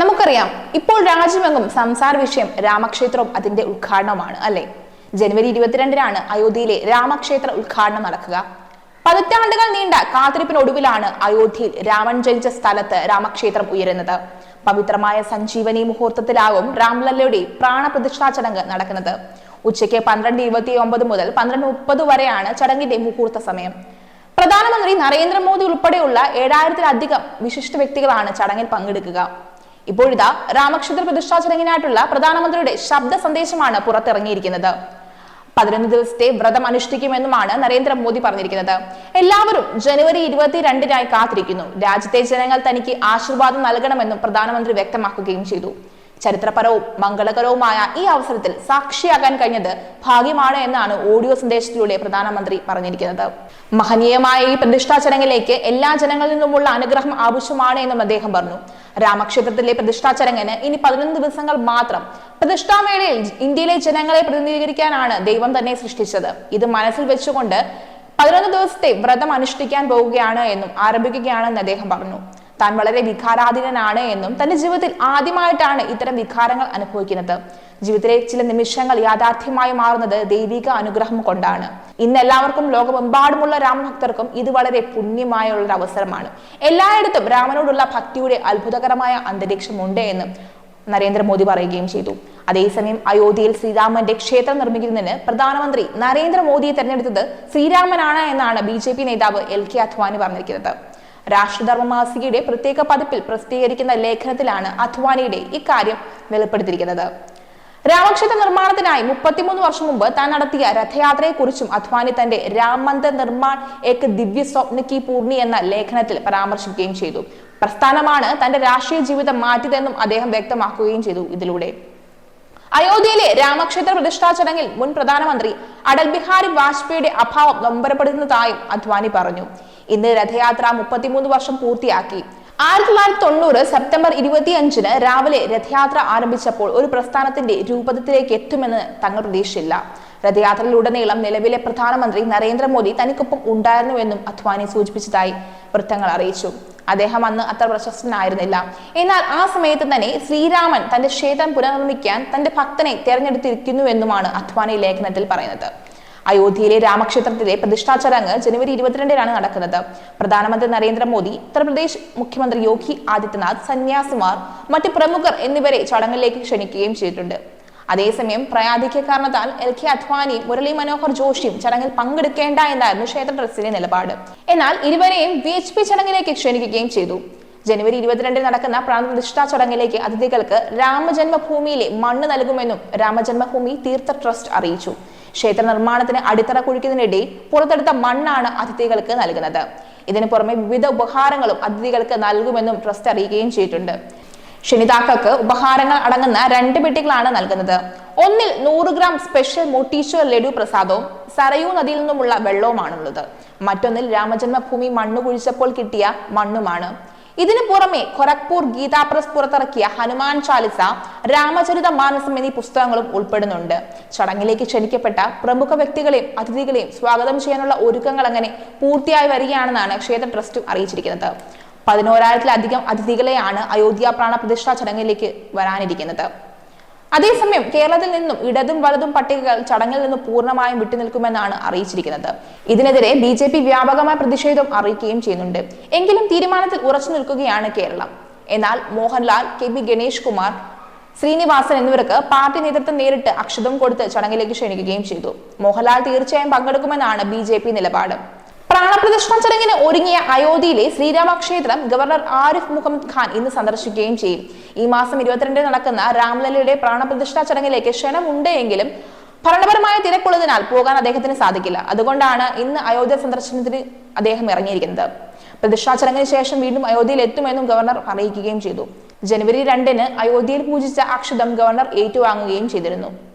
നമുക്കറിയാം ഇപ്പോൾ രാജ്യമെങ്ങും സംസാര വിഷയം രാമക്ഷേത്രവും അതിന്റെ ഉദ്ഘാടനവുമാണ് അല്ലെ? ജനുവരി ഇരുപത്തിരണ്ടിനാണ് അയോധ്യയിലെ രാമക്ഷേത്ര ഉദ്ഘാടനം നടക്കുക. പതിറ്റാണ്ടുകൾ നീണ്ട കാത്തിരിപ്പിനൊടുവിലാണ് അയോധ്യയിൽ രാമൻ ജനിച്ച സ്ഥലത്ത് രാമക്ഷേത്രം ഉയരുന്നത്. പവിത്രമായ സഞ്ജീവനി മുഹൂർത്തത്തിലാകും രാംലല്ലയുടെ പ്രാണപ്രതിഷ്ഠാ ചടങ്ങ് നടക്കുന്നത്. ഉച്ചയ്ക്ക് പന്ത്രണ്ട് ഇരുപത്തി ഒമ്പത് മുതൽ പന്ത്രണ്ട് മുപ്പത് വരെയാണ് ചടങ്ങിന്റെ മുഹൂർത്ത സമയം. പ്രധാനമന്ത്രി നരേന്ദ്രമോദി ഉൾപ്പെടെയുള്ള ഏഴായിരത്തിലധികം വിശിഷ്ട വ്യക്തികളാണ് ചടങ്ങിൽ പങ്കെടുക്കുക. ഇപ്പോഴിതാ രാമക്ഷേത്ര പ്രതിഷ്ഠാ ചടങ്ങിനായിട്ടുള്ള പ്രധാനമന്ത്രിയുടെ ശബ്ദ സന്ദേശമാണ് പുറത്തിറങ്ങിയിരിക്കുന്നത്. പതിനൊന്ന് ദിവസത്തെ വ്രതം അനുഷ്ഠിക്കുമെന്നുമാണ് നരേന്ദ്രമോദി പറഞ്ഞിരിക്കുന്നത്. എല്ലാവരും ജനുവരി ഇരുപത്തിരണ്ടിനായി കാത്തിരിക്കുന്നു. രാജ്യത്തെ ജനങ്ങൾ തനിക്ക് ആശീർവാദം നൽകണമെന്നും പ്രധാനമന്ത്രി വ്യക്തമാക്കുകയും ചെയ്തു. ചരിത്രപരവും മംഗളകരവുമായ ഈ അവസരത്തിൽ സാക്ഷിയാകാൻ കഴിഞ്ഞത് ഭാഗ്യമാണ് എന്നാണ് ഓഡിയോ സന്ദേശത്തിലൂടെ പ്രധാനമന്ത്രി പറഞ്ഞിരിക്കുന്നത്. മഹനീയമായ ഈ പ്രതിഷ്ഠാ ചടങ്ങിലേക്ക് എല്ലാ ജനങ്ങളിൽ നിന്നുമുള്ള അനുഗ്രഹം ആവശ്യമാണ് എന്നും അദ്ദേഹം പറഞ്ഞു. രാമക്ഷേത്രത്തിലെ പ്രതിഷ്ഠാ ചടങ്ങിന് ഇനി പതിനൊന്ന് ദിവസങ്ങൾ മാത്രം പ്രതിഷ്ഠാമേളയിൽ ഇന്ത്യയിലെ ജനങ്ങളെ പ്രതിനിധീകരിക്കാനാണ് ദൈവം തന്നെ സൃഷ്ടിച്ചത്. ഇത് മനസ്സിൽ വെച്ചുകൊണ്ട് പതിനൊന്ന് ദിവസത്തെ വ്രതം അനുഷ്ഠിക്കാൻ പോവുകയാണ് എന്നും ആരംഭിക്കുകയാണെന്ന് അദ്ദേഹം പറഞ്ഞു. താൻ വളരെ വികാരാധീനനാണ് എന്നും തന്റെ ജീവിതത്തിൽ ആദ്യമായിട്ടാണ് ഇത്തരം വികാരങ്ങൾ അനുഭവിക്കുന്നത്. ജീവിതത്തിലെ ചില നിമിഷങ്ങൾ യാഥാർത്ഥ്യമായി മാറുന്നത് ദൈവിക അനുഗ്രഹം കൊണ്ടാണ്. ഇന്ന് എല്ലാവർക്കും ലോകമെമ്പാടുമുള്ള രാമഭക്തർക്കും ഇത് വളരെ പുണ്യമായ ഒരു അവസരമാണ്. എല്ലായിടത്തും രാമനോടുള്ള ഭക്തിയുടെ അത്ഭുതകരമായ അന്തരീക്ഷമുണ്ട് എന്ന് നരേന്ദ്രമോദി പറയുകയും ചെയ്തു. അതേസമയം അയോധ്യയിൽ ശ്രീരാമന്റെ ക്ഷേത്രം നിർമ്മിക്കുന്നതിന് പ്രധാനമന്ത്രി നരേന്ദ്രമോദിയെ തെരഞ്ഞെടുത്തത് ശ്രീരാമനാണ് എന്നാണ് ബി നേതാവ് എൽ കെ അദ്വാനി പറഞ്ഞിരിക്കുന്നത്. രാഷ്ട്രധർമ്മ മാസികയുടെ പ്രത്യേക പതിപ്പിൽ പ്രസിദ്ധീകരിക്കുന്ന ലേഖനത്തിലാണ് അധ്വാനിയുടെ ഇക്കാര്യം വെളിപ്പെടുത്തിയിരിക്കുന്നത്. രാമക്ഷേത്ര നിർമ്മാണത്തിനായി മുപ്പത്തിമൂന്ന് വർഷം മുമ്പ് താൻ നടത്തിയ രഥയാത്രയെക്കുറിച്ചും അധ്വാനി തന്റെ രാം മന്ദിർ നിർമ്മാൺ ഏക് ദിവ്യ സ്വപ്ന കി പൂർണി എന്ന ലേഖനത്തിൽ പരാമർശിക്കുകയും ചെയ്തു. പ്രസ്ഥാനമാണ് തന്റെ രാഷ്ട്രീയ ജീവിതം മാറ്റിയതെന്നും അദ്ദേഹം വ്യക്തമാക്കുകയും ചെയ്തു ഇതിലൂടെ. അയോധ്യയിലെ രാമക്ഷേത്ര പ്രതിഷ്ഠാ ചടങ്ങിൽ മുൻ പ്രധാനമന്ത്രി അടൽ ബിഹാരി വാജ്പേയിയുടെ അഭാവം നൊമ്പരപ്പെടുന്നതായും അദ്വാനി പറഞ്ഞു. ഇന്ന് രഥയാത്ര മുപ്പത്തിമൂന്ന് വർഷം പൂർത്തിയാക്കി. ആയിരത്തി തൊള്ളായിരത്തി തൊണ്ണൂറ് സെപ്റ്റംബർ ഇരുപത്തിയഞ്ചിന് രാവിലെ രഥയാത്ര ആരംഭിച്ചപ്പോൾ ഒരു പ്രസ്ഥാനത്തിന്റെ രൂപത്തിലേക്ക് എത്തുമെന്ന് തങ്ങൾ പ്രതീക്ഷയില്ല രഥയാത്രയിലുടനീളം നിലവിലെ പ്രധാനമന്ത്രി നരേന്ദ്രമോദി തനിക്കൊപ്പം ഉണ്ടായിരുന്നുവെന്നും അദ്വാനി സൂചിപ്പിച്ചതായി വൃത്തങ്ങൾ അറിയിച്ചു. അദ്ദേഹം അന്ന് അത്ര പ്രശസ്തനായിരുന്നില്ല. എന്നാൽ ആ സമയത്ത് തന്നെ ശ്രീരാമൻ തന്റെ ക്ഷേത്രം പുനർനിർമ്മിക്കാൻ തന്റെ ഭക്തനെ തെരഞ്ഞെടുത്തിരിക്കുന്നുവെന്നുമാണ് അധ്വാനി ലേഖനത്തിൽ പറയുന്നത്. അയോധ്യയിലെ രാമക്ഷേത്രത്തിലെ പ്രതിഷ്ഠാ ചടങ്ങ് ജനുവരി ഇരുപത്തിരണ്ടിനാണ് നടക്കുന്നത്. പ്രധാനമന്ത്രി നരേന്ദ്രമോദി ഉത്തർപ്രദേശ് മുഖ്യമന്ത്രി യോഗി ആദിത്യനാഥ് സന്യാസിമാർ മറ്റ് പ്രമുഖർ എന്നിവരെ ചടങ്ങിലേക്ക് ക്ഷണിക്കുകയും ചെയ്തിട്ടുണ്ട്. അതേസമയം പ്രയാധിക്യ കാരണത്താൽ എൽ കെ അദ്വാനി മുരളി മനോഹർ ജോഷിയും ചടങ്ങിൽ പങ്കെടുക്കേണ്ട എന്നായിരുന്നു ക്ഷേത്ര ട്രസ്റ്റിന്റെ നിലപാട്. എന്നാൽ ഇരുവരെയും വി എച്ച് പി ചടങ്ങിലേക്ക് ക്ഷണിക്കുകയും ചെയ്തു. ജനുവരി ഇരുപത്തിരണ്ടിന് നടക്കുന്ന പ്രാണപ്രതിഷ്ഠാ ചടങ്ങിലേക്ക് അതിഥികൾക്ക് രാമജന്മഭൂമിയിലെ മണ്ണ് നൽകുമെന്നും രാമജന്മഭൂമി തീർത്ഥ ട്രസ്റ്റ് അറിയിച്ചു. ക്ഷേത്ര നിർമ്മാണത്തിന് അടിത്തറ കുഴിക്കുന്നതിനിടെ പുറത്തെടുത്ത മണ്ണാണ് അതിഥികൾക്ക് നൽകുന്നത്. ഇതിനു പുറമെ വിവിധ ഉപഹാരങ്ങളും അതിഥികൾക്ക് നൽകുമെന്നും ട്രസ്റ്റ് അറിയിക്കുകയും ചെയ്തിട്ടുണ്ട്. ക്ഷണിതാക്കൾക്ക് ഉപഹാരങ്ങൾ അടങ്ങുന്ന രണ്ട് പെട്ടികളാണ് നൽകുന്നത്. ഒന്നിൽ നൂറ് ഗ്രാം സ്പെഷ്യൽ മോട്ടീശ്വർ ലഡു പ്രസാദവും സരയൂ നദിയിൽ നിന്നുമുള്ള വെള്ളവുമാണുള്ളത്. മറ്റൊന്നിൽ രാമജന്മഭൂമി മണ്ണു കുഴിച്ചപ്പോൾ കിട്ടിയ മണ്ണുമാണ്. ഇതിനു പുറമെ ഖൊരക്പൂർ ഗീതാപ്രസ് പുറത്തിറക്കിയ ഹനുമാൻ ചാലിസ രാമചരിത മാനസം എന്നീ പുസ്തകങ്ങളും ഉൾപ്പെടുന്നുണ്ട്. ചടങ്ങിലേക്ക് ക്ഷണിക്കപ്പെട്ട പ്രമുഖ വ്യക്തികളെയും അതിഥികളെയും സ്വാഗതം ചെയ്യാനുള്ള ഒരുക്കങ്ങൾ അങ്ങനെ പൂർത്തിയായി വരികയാണെന്നാണ് ക്ഷേത്ര ട്രസ്റ്റും അറിയിച്ചിരിക്കുന്നത്. പതിനോരായിരത്തിലധികം അതിഥികളെയാണ് അയോധ്യ പ്രാണ പ്രതിഷ്ഠാ ചടങ്ങിലേക്ക് വരാനിരിക്കുന്നത്. അതേസമയം കേരളത്തിൽ നിന്നും ഇടതും വലതും പട്ടികകൾ ചടങ്ങിൽ നിന്ന് പൂർണമായും വിട്ടുനിൽക്കുമെന്നാണ് അറിയിച്ചിരിക്കുന്നത്. ഇതിനെതിരെ ബി ജെ പി വ്യാപകമായ പ്രതിഷേധം അറിയിക്കുകയും ചെയ്യുന്നുണ്ട്. എങ്കിലും തീരുമാനത്തിൽ ഉറച്ചു നിൽക്കുകയാണ് കേരളം. എന്നാൽ മോഹൻലാൽ കെ ബി ഗണേഷ് കുമാർ ശ്രീനിവാസൻ എന്നിവർക്ക് പാർട്ടി നേതൃത്വം നേരിട്ട് അക്ഷതം കൊടുത്ത് ചടങ്ങിലേക്ക് ക്ഷണിക്കുകയും ചെയ്തു. മോഹൻലാൽ തീർച്ചയായും പങ്കെടുക്കുമെന്നാണ് ബി നിലപാട്. പ്രാണപ്രതിഷ്ഠാ ചടങ്ങിന് ഒരുങ്ങിയ അയോധ്യയിലെ ശ്രീരാമക്ഷേത്രം ഗവർണർ ആരിഫ് മുഹമ്മദ് ഖാൻ ഇന്ന് സന്ദർശിക്കുകയും ചെയ്യും. ഈ മാസം ഇരുപത്തിരണ്ടിന് നടക്കുന്ന രാംലലയുടെ പ്രാണപ്രതിഷ്ഠാ ചടങ്ങിലേക്ക് ക്ഷണമുണ്ട് എങ്കിലും ഭരണപരമായ തിരക്കുള്ളതിനാൽ പോകാൻ അദ്ദേഹത്തിന് സാധിക്കില്ല. അതുകൊണ്ടാണ് ഇന്ന് അയോധ്യ സന്ദർശനത്തിന് അദ്ദേഹം ഇറങ്ങിയിരിക്കുന്നത്. പ്രതിഷ്ഠാ ചടങ്ങിന് ശേഷം വീണ്ടും അയോധ്യയിൽ എത്തുമെന്നും ഗവർണർ അറിയിക്കുകയും ചെയ്തു. ജനുവരി രണ്ടിന് അയോധ്യയിൽ പൂജിച്ച അക്ഷതം ഗവർണർ ഏറ്റുവാങ്ങുകയും ചെയ്തിരുന്നു.